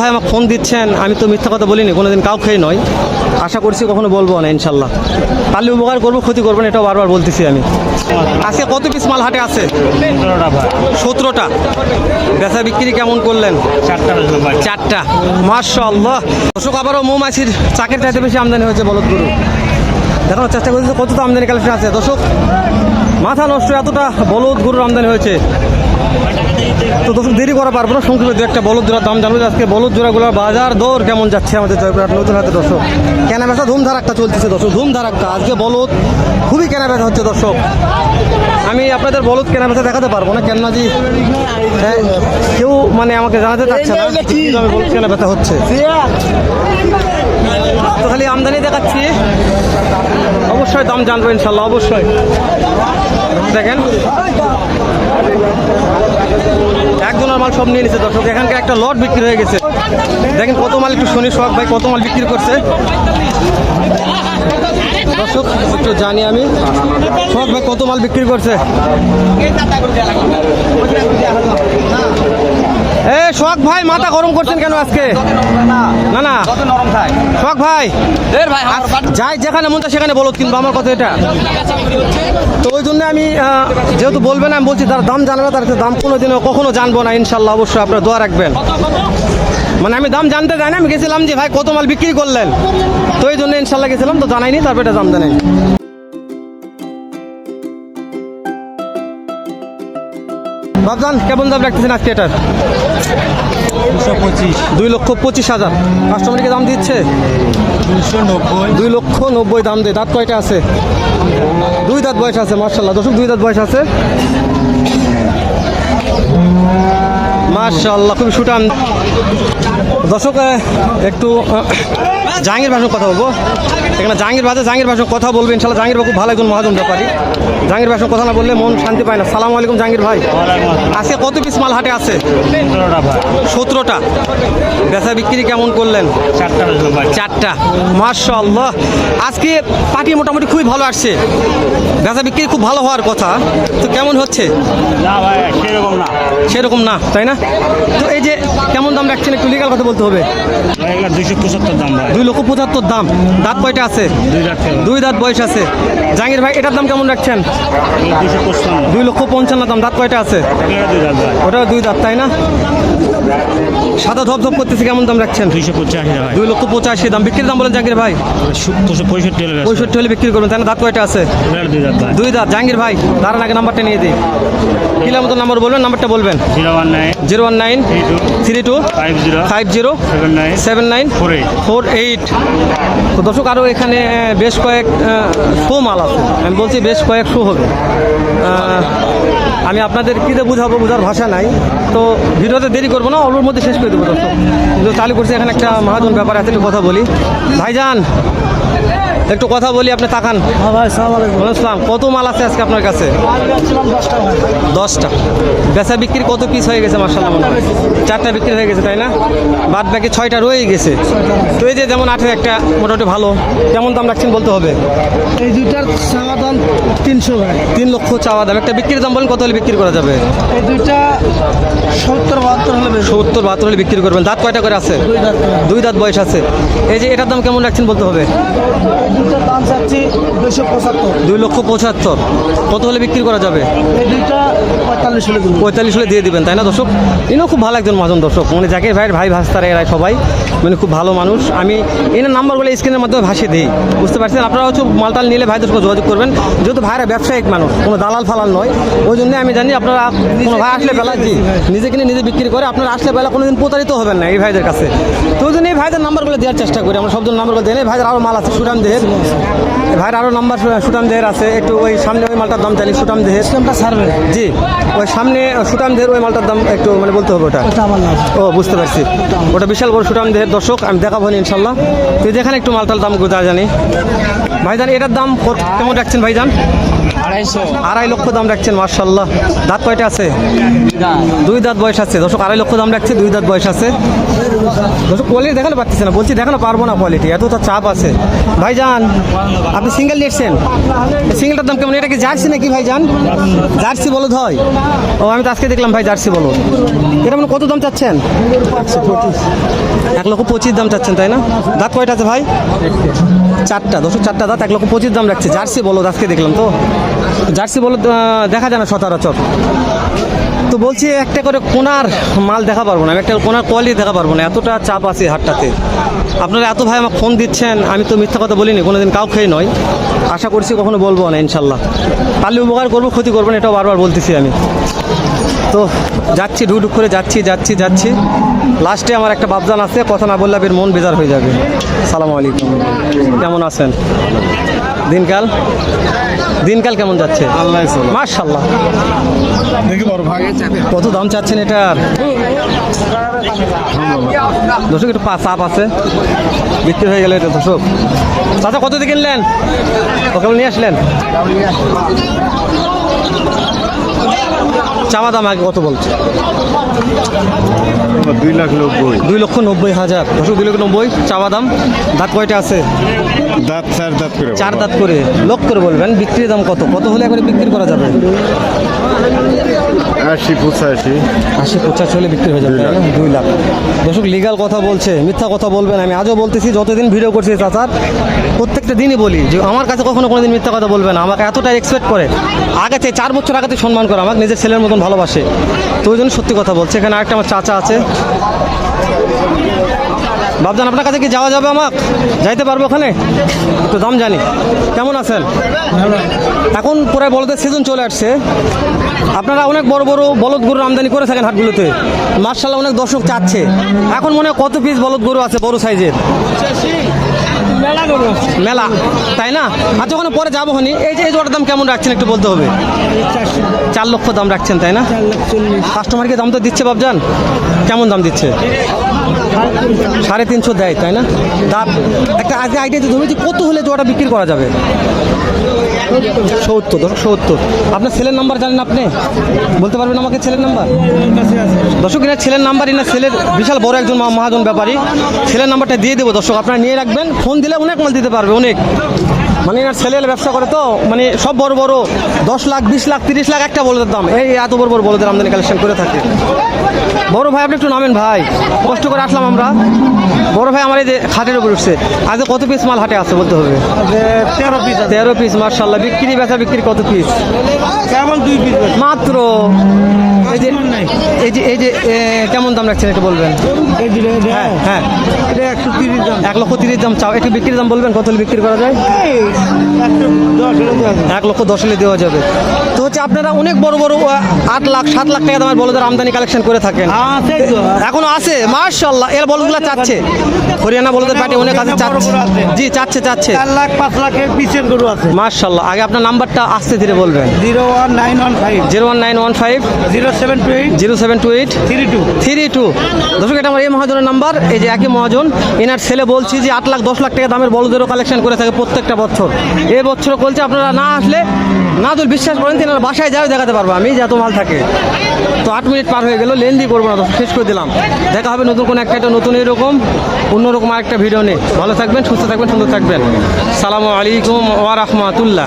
ভাই আমাকে ফোন দিচ্ছেন আমি তো মিথ্যা কথা বলিনি কোনোদিন কাউকেই নয়। আশা করছি কখনো বলব না ইনশাল্লাহ। পারলে উপকার করব ক্ষতি করব না এটাও বারবার বলতেছি আমি। আজকে কত পিস মাল হাটে আছে? সতেরোটা বেচা বিক্রি কেমন করলেন? চারটা মার্শাল্লাহ দর্শক আবারও মৌমাছির চাকের চাইতে বেশি আমদানি হয়েছে বলদ গরু। দেখানোর চেষ্টা করছি কত তো আমদানি কালেকশন আছে? দর্শক মাথা নষ্ট এতটা বলদ গরুর আমদানি হয়েছে। তো দর্শক দেরি করা পারব না। সংক্ষেপে দু একটা বলদ জোড়ার দাম জানব আজকে বলদ জোড়াগুলোর বাজার দর কেমন যাচ্ছে আমাদের জয়পুরহাট নতুন হাতে দর্শক। কেনা বেচা ধুমধারাক্কা চলতেছে দর্শক ধুমধারাক্কা আজকে বলদ খুবই কেনা বেচা হচ্ছে দর্শক। আমি আপনাদের বলদ কেনা বেচা দেখাতে পারব না কেননা যে হ্যাঁ, কেউ মানে আমাকে জানাতে চাচ্ছে না কি? বলদ কেনা বেচা হচ্ছে। তো খালি আমদানি দেখাচ্ছি। অবশ্যই দাম জানব ইনশাল্লাহ, অবশ্যই। দেখেন। একজনের মাল সব নিয়ে নিচ্ছে দর্শক, এখানকার একটা লট বিক্রি হয়ে গেছে। দেখেন কত মাল একটু শনি, সোহাগ ভাই কত মাল বিক্রি করছে। দর্শক, একটু জানি আমি। সোহাগ ভাই কত মাল বিক্রি করছে? এ, সোহাগ ভাই, মাথা গরম করছেন কেন আজকে? না না। সোহাগ ভাই। ভাই যাই যেখানে মন সেখানে বলত কিনবো আমার কথা এটা। তো ওই জন্য আমি যেহেতু বলবেন, আমি বলছি তার দাম জানবে তার দাম কোনো দিনও কখনো জানব না, ইনশাল্লাহ, অবশ্যই আপনার দোয়া রাখবেন। মানে আমি দাম জানতে চাই না, আমি গেছিলাম যে ভাই কত মাল বিক্রি করলেন। তো এই জন্য ইনশাল্লাহ গেছিলাম, তো জানাইনি, তারপর এটা দাম জানাই ভাবজান কেমন দাম রাখতেছেন আজকে এটার? দুই লক্ষ পঁচিশ হাজার। কাস্টমারকে দাম দিচ্ছে? নব্বই। দুই লক্ষ নব্বই দাম দেয়। দাঁত কয়টা আছে? দুই দাঁত বয়স আছে মার্শাল্লাহ দর্শক দুই দাঁত বয়স আছে? মার্শাল্লাহ খুবই সুটান দর্শক আহ, একটু জাহাঙ্গীর ভাষণ কথা বলব? এখানে জাহাঙ্গীর ভাষা জাহাঙ্গীর ভাষণ কথা বলব ইনশাল্লাহ জাহাঙ্গীর খুব ভালো একজন মহাজন ব্যাপারী। জাহাঙ্গীর ভাষণ কথা না বললে মন শান্তি পায় না। সালাম আলাইকুম জাহাঙ্গীর ভাই। আজকে কত পিস মাল হাটে আছে? সতেরোটা বেচা বিক্রি কেমন করলেন? চারটা মার্শাল্লাহ আজকে পার্টি মোটামুটি খুবই ভালো আসছে। বেচা বিক্রি খুব ভালো হওয়ার কথা। তো কেমন হচ্ছে? না ভাই সেরকম না তাই না? তো এই যে কেমন দাম রাখছেন একটু লিগাল কথা বলতে হবে? দুইশো পঁচাত্তর দাম দুই লক্ষ পঁচাত্তর দাম। দাঁত কয়টা আছে? দুই দাঁত বয়স আছে। জাহাঙ্গীর ভাই এটার দাম কেমন রাখছেন? দুই লক্ষ পঞ্চান্ন দাম। দাঁত কয়টা আছে? এগুলো দুই ওটাও দুই দাঁত তাই না? সাদা ধপ ধপ করতেছে কেমন দাম রাখছেন? দুইশো পঁচাশি দুই লক্ষ পঁচাশি দাম। বিক্রির দাম বলেন জাহাঙ্গীর ভাই। পঁয়ষট্টি হলে বিক্রি করবেন তাই না? দাঁত কয়টা আছে? দুই দাঁত জাহাঙ্গীর ভাই দাঁড়ান আগে নাম্বারটা নিয়ে দিই। কিলার মতো নাম্বার বলবেন নাম্বারটা বলবেন। Zero one nine zero one nine three two five zero seven nine four eight তো দর্শক আরও এখানে বেশ কয়েক শো মাল আছে। আমি বলছি বেশ কয়েক শো হবে। আমি আপনাদের কী বুঝাবো বোঝার ভাষা নাই। তো ভিডিওতে দেরি করব না অল্পর মধ্যে শেষ করে দেবো দর্শক। কিন্তু চালু করছে এখানে একটা মহাজন ব্যাপার আছে একটু কথা বলি। ভাইজান! একটু কথা বলি আপনি তাকান। হ্যাঁ আসসালাম। কত মাল আছে আজকে আপনার কাছে? দশটা। বেচা বিক্রি কত পিস হয়ে গেছে মার্শাল? চারটা বিক্রি হয়ে গেছে তাই না? বাদ বাকি ছয়টা রয়ে গেছে। তো এই যে যেমন আঠেরো একটা মোটামুটি ভালো কেমন দাম রাখছেন বলতে হবে? এই দুইটার চাওয়া দাম তিনশো ভাই। তিন লক্ষ চাওয়া দাম। একটা বিক্রির দাম বলেন কত হলে বিক্রি করা যাবে? এই দুইটা সত্তর বাহাত্তর হলে সত্তর বাহাত্তর হলে বিক্রি করবেন। দাঁত কয়টা করে আছে? দুই দাঁত বয়স আছে। এই যে এটার দাম কেমন রাখছেন বলতে হবে? দুইটার দাম চাচ্ছি দুশো পঁচাত্তর। দুই লক্ষ পঁচাত্তর। কত হলে বিক্রি করা যাবে? এই দুইটা পঁয়তাল্লিশ হলে পঁয়তাল্লিশ হলে দিয়ে দিবেন তাই না দর্শক? ইনিও খুব ভালো একজন মহাজন দর্শক। মানে জাকির ভাইয়ের ভাই ভাস্তারা এরাই সবাই। মানে খুব ভালো মানুষ। আমি এনার নাম্বারগুলো স্ক্রিনের মাধ্যমে ভাসিয়ে দিই। বুঝতে পারছেন? আপনারা হচ্ছে মালটাল নিলে ভাইদের সঙ্গে যোগাযোগ করবেন। যেহেতু ভাইরা ব্যবসায়িক মানুষ কোনো দালাল ফালাল নয়। ওই জন্য আমি জানি আপনারা কোনো ভাই আসলে বেলা জি নিজে কিনে নিজে বিক্রি করে আপনারা আসলে বেলা কোনোদিন প্রতারিত হবেন না এই ভাইদের কাছে। তো ওই জন্য এই ভাইদের নাম্বারগুলো দেওয়ার চেষ্টা করি। আমরা সবজন নাম্বারগুলো দেন এই ভাইদের আরও মাল আছে দেহের। এই ভাইয়ের আরও নাম্বার সুটাম দেহের আছে। একটু ওই সামনে ওই মালটার দাম জানি সুটাম দেহের। সিস্টেমটা সার্ভে জি ওই সামনে সুটাম দেহের ওই মালটার দাম একটু মানে বলতে হবে ওটা। ও বুঝতে পারছি। ওটা বিশাল বড় সুটাম দেহের দর্শক আমি দেখাবো না ইনশাল্লাহ। তুই যেখানে একটু মালটার দাম কোথায় জানি। ভাইজান এটার দাম কত- কেমন রাখছেন ভাইজান? আড়াইশো। আড়াই লক্ষ দাম রাখছেন মার্শাল্লাহ দাঁত কয়টা আছে? দুই দাঁত বয়স আছে। দর্শক আড়াই লক্ষ দাম রাখছে দুই দাঁত বয়স আছে। কোয়ালিটি দেখানো পাচ্ছি না। বলছি দেখানো পারব না কোয়ালিটি এত তো চাপ আছে। ভাইজান, আপনি সিঙ্গেল নিয়েছেন সিঙ্গেলটার দাম কেমন? এটা কি জার্সি নাকি ভাইজান? জার্সি বলদ হয়। ও, আমি তো আজকে দেখলাম ভাই জার্সি বলো এটা মানে কত দাম চাচ্ছেন? এক লক্ষ পঁচিশ দাম চাচ্ছেন, তাই না? দাঁত কয়টা আছে ভাই? চারটা, দশ চারটা দাঁত, এক লক্ষ পঁচিশ দাম রাখছে। জার্সি বলো আজকে দেখলাম তো। জার্সি বলো দেখা যায় না সচরাচর। তো বলছি একটা করে কোনার মাল দেখা পারব না আমি একটা কোনার কোয়ালিটি দেখা পারব না এতটা চাপ আছে হাটটাতে। আপনারা এত ভাই আমাকে ফোন দিচ্ছেন আমি তো মিথ্যা কথা বলিনি কোনোদিন কাউ খেয়ে নয়। আশা করছি কখনো বলব না ইনশাল্লাহ। পারলে উপকার করব ক্ষতি করব না এটাও বারবার বলতেছি আমি। তো যাচ্ছি ঢুক করে যাচ্ছি যাচ্ছি যাচ্ছি। লাস্টে আমার একটা বাবজান আছে কথা না বললে মন বেজার হয়ে যাবে। সালাম আলাইকুম। কেমন আছেন? দিনকাল? দিনকাল কেমন যাচ্ছে? আল্লাহ মার্শাল্লাহ ভাই। কত দাম চাচ্ছেন এটার দর্শক একটু পা- চাপ আছে। বিক্রি হয়ে গেল এটা দর্শক। চাচা কত দিয়ে কিনলেন? ওকে নিয়ে আসলেন? চাওয়া দাম আগে কত বলছে? দুই লাখ নব্বই। দুই লক্ষ নব্বই হাজার। দর্শক দুই লক্ষ নব্বই চাওয়া দাম। দাঁত কয়টা আছে? দাঁত চার দাঁত করে চার দাঁত করে। লক করে বলবেন বিক্রির দাম কত? কত হলে একবারে বিক্রি করা যাবে? আশি পঁচাশি। আশি পঁচাশি হলে বিক্রি হয়ে যাবে দুই লাখ। দর্শক লিগাল কথা বলছে মিথ্যা কথা বলবেন আমি আজও বলতেছি যতদিন ভিডিও করছি চাচার প্রত্যেকটা দিনই বলি যে আমার কাছে কখনো কোনোদিন মিথ্যা কথা বলবে না আমাকে এতটা এক্সপেক্ট করে। আগে থেকে চার বছর আগে সম্মান করে আমাকে নিজের ছেলের মতন ভালোবাসে। তো ওই জন্য সত্যি কথা বলছে। এখানে আরেকটা আমার চাচা আছে। বাবজান আপনার কাছে কি যাওয়া যাবে আমার? যাইতে পারব ওখানে? একটু দাম জানি। কেমন আছেন? এখন পুরো বলদের সিজন চলে আসছে। আপনারা অনেক বড় বড় বলদ গরুর আমদানি করে থাকেন হাটগুলোতে। মার্শাল্লাহ অনেক দর্শক চাচ্ছে। এখন মনে হয় কত পিস বলদ গরু আছে বড় সাইজের মেলা তাই না? আচ্ছা ওখানে পরে যাব হনি এই যে এই জোড়ার দাম কেমন রাখছেন একটু বলতে হবে? চার লক্ষ দাম রাখছেন তাই না? কাস্টমারকে দাম তো দিচ্ছে বাবজান কেমন দাম দিচ্ছে? সাড়ে তিনশো দেয়, তাই না? তা একটা আজকে আইডিয়া দিতে হবে যে কত হলে জোড়াটা বিক্রি করা যাবে? সত্তর, দর্শক, সত্তর। আপনার ছেলের নাম্বার জানেন আপনি? বলতে পারবেন আমাকে ছেলের নাম্বার দর্শক এনার ছেলের নাম্বার এনার ছেলের বিশাল বড় একজন মহা- মহাজন ব্যাপারী। ছেলের নাম্বারটা দিয়ে দেবো, দর্শক, আপনারা নিয়ে রাখবেন। ফোন দিলে অনেক মাল দিতে পারবে, অনেক। মানে এনার ছেলে ব্যবসা করে তো মানে সব বড় বড় দশ লাখ বিশ লাখ তিরিশ লাখ একটা বলদের দাম। এই এত বড় বড় বলদের আমদানি কালেকশন করে থাকে। বড় ভাই আপনি একটু নামেন ভাই। কষ্ট করে আসলাম আমরা। বড় ভাই আমার এই যে হাটের উপর উঠছে। আজ কত পিস মাল হাটে আছে বলতে হবে? তেরো পিস তেরো পিস মার্শাল্লাহ বিক্রি বেচা বিক্রি কত পিস কেমন দুই পিস মাত্র এই যে এই যে এই যে কেমন দাম রাখছেন একটু বলবেন? হ্যাঁ হ্যাঁ। এক লক্ষ তিরিশ দাম চাও। একটু বিক্রির দাম বলবেন কত বিক্রি করা যায়? এক লক্ষ দশ হলে দেওয়া যাবে। তো হচ্ছে আপনারা অনেক বড় বড় আট লাখ সাত লাখ টাকা দামের বলদের আমদানি কালেকশন করে থাকেন। হ্যাঁ। এখনও আছে? মার্শাল্লাহ এর বলদগুলো চাচ্ছে। হরিয়ানা বলদের পার্টি অনেক আছে চাচ্ছে। জি চাচ্ছে চাচ্ছে। চার লাখ পাঁচ লাখের পিসের গরু আছে। মার্শাল্লাহ আগে আপনার নাম্বারটা আস্তে ধীরে বলবেন। Zero one nine one five. Zero one nine one five. Zero seven two eight. Zero seven two eight. Three two. Three two. দর্শক এটা আমার এই মহাজনের নাম্বার। এই যে একই মহাজন এনার ছেলে বলছি যে আট লাখ দশ লাখ টাকা দামের বলদেরও কালেকশন করে থাকে প্রত্যেকটা বছর। এ বছর বলছে আপনারা না আসলে না তো বিশ্বাস করেন তিনার বাসায় যাও, দেখাতে পারব আমি যত মাল থাকে। তো আট মিনিট পার হয়ে গেল, লেন্দি করব না তো শেষ করে দিলাম। দেখা হবে নতুন কোনো একটা নতুন এরকম, অন্যরকম আরেকটা ভিডিও নেই ভালো থাকবেন, সুস্থ থাকবেন, সুন্দর থাকবেন। সালামু আলাইকুম ওয়া রাহমাতুল্লাহ।